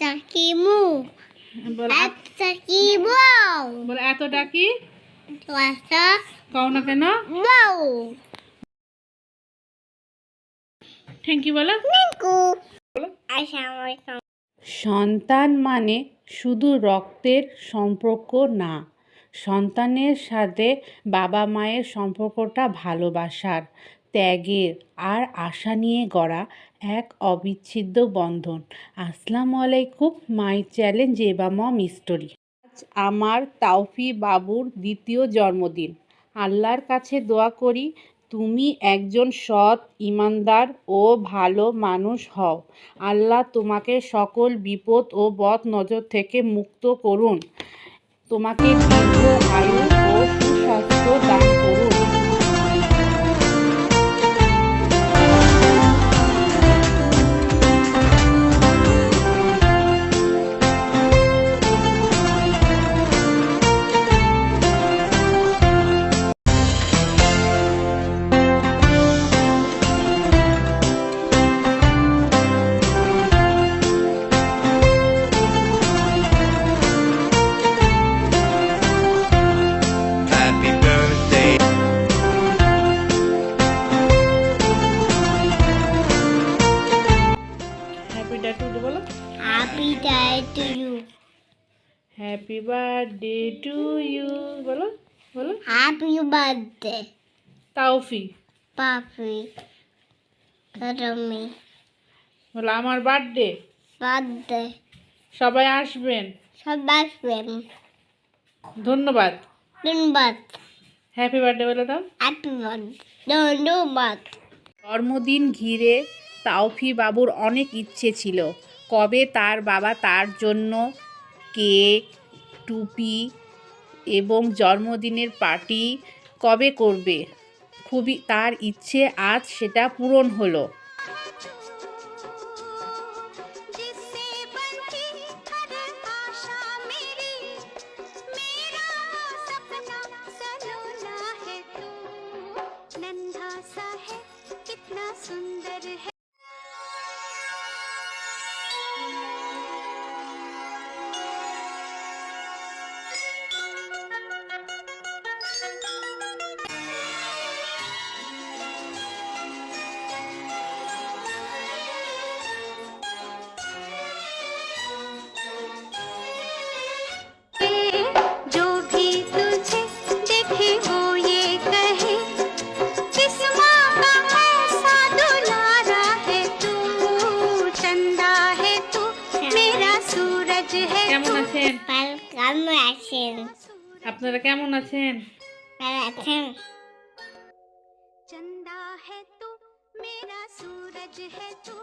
takimu. বল এত ডাকি কও না কেন? থ্যাংক ইউ বলো। সন্তান মানে শুধু রক্তের সম্পর্ক না সন্তানের সাথে বাবা মায়ের সম্পর্কটা ভালোবাসার। ত্যাগের আর আশা নিয়ে গড়া এক অবিচ্ছেদ্য বন্ধন। আসসালামু আলাইকুম, মাই চ্যালেঞ্জ এবা মম স্টোরি। আজ আমার তাওফি বাবুর দ্বিতীয় জন্মদিন। আল্লাহর কাছে দোয়া করি, তুমি একজন সৎ ইমানদার ও ভালো মানুষ হও। আল্লাহ তোমাকে সকল বিপদ ও বদ নজর থেকে মুক্ত করুন। তোমাকে দীর্ঘ আয়ু ও সুস্বাস্থ্য দান করুন। birthday to you happy birthday to you বলো বলো Happy birthday. Taufi. Papi. Karami. বলো আমার বার্থডে বার্থডে সবাই আসবেন. সবাই আসবেন. ধন্যবাদ. ধন্যবাদ. হ্যাপি বার্থডে বলে দাও হ্যাপি বার্থডে ধন্যবাদ জন্মদিন ঘিরে তাওফি বাবুর অনেক ইচ্ছে ছিল কবে তার বাবা তার জন্য কেক, টুপি এবং জন্মদিনের পার্টি কবে করবে? খুবই তার ইচ্ছে আজ সেটা পূরণ হলো। কেমন আছেন কেমন আছেন আপনারা কেমন আছেন ভালো আছেন चंदा है तू मेरा सूरज है तू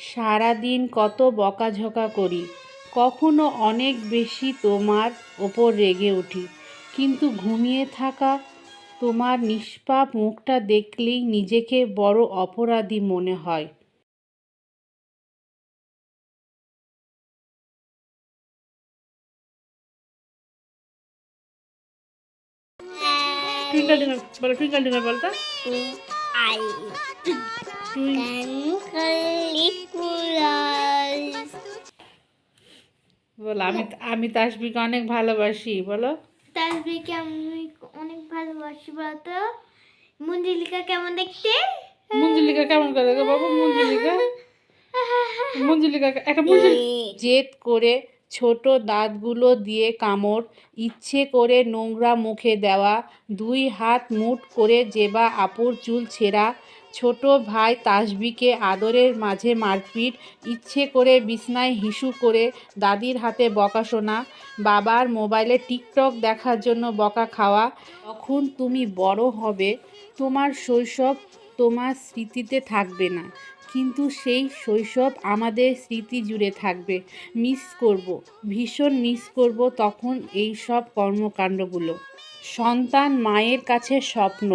সারাদিন কত বকাঝকা করি কখনো অনেক বেশি তোমার ওপর রেগে উঠি কিন্তু ঘুমিয়ে থাকা তোমার নিষ্পাপ মুখটা দেখলেই নিজেকে বড় অপরাধী মনে হয়। টুইঙ্কল বলো টুইঙ্কল বলতো? আই বলো আমি আমি তাসবিকে অনেক ভালোবাসি বলো। তাসবিকে আমি অনেক ভালোবাসি বলতো? মঞ্জুলিকা কেমন দেখতে? মঞ্জুলিকা কেমন করে গো বাবু মঞ্জুলিকা? মঞ্জুলিকা একটা মঞ্জুলি জেদ করে ছোট দাঁতগুলো দিয়ে কামড় ইচ্ছে করে নোংরা মুখে দেওয়া দুই হাত মুঠ করে জেবা আপুর চুল ছেঁড়া ছোট ভাই তাসবিকে আদরের মাঝে মারপিট, ইচ্ছে করে বিছনায় হিসু করে দাদির হাতে বকা শোনা বাবার মোবাইলে টিকটক দেখার জন্য বকা খাওয়া, তখন তুমি বড় হবে, তোমার শৈশব তোমার স্মৃতিতে থাকবে না, কিন্তু সেই শৈশব আমাদের স্মৃতি জুড়ে থাকবে মিস করব, ভীষণ মিস করব তখন এই সব কর্মকাণ্ডগুলো। সন্তান মায়ের কাছে স্বপ্ন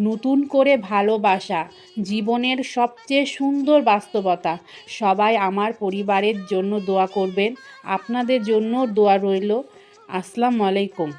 নতুন করে ভালোবাসা, জীবনের সবচেয়ে সুন্দর বাস্তবতা। সবাই আমার পরিবারের জন্য দোয়া করবেন, আপনাদের জন্য দোয়া রইল। আসসালামু আলাইকুম।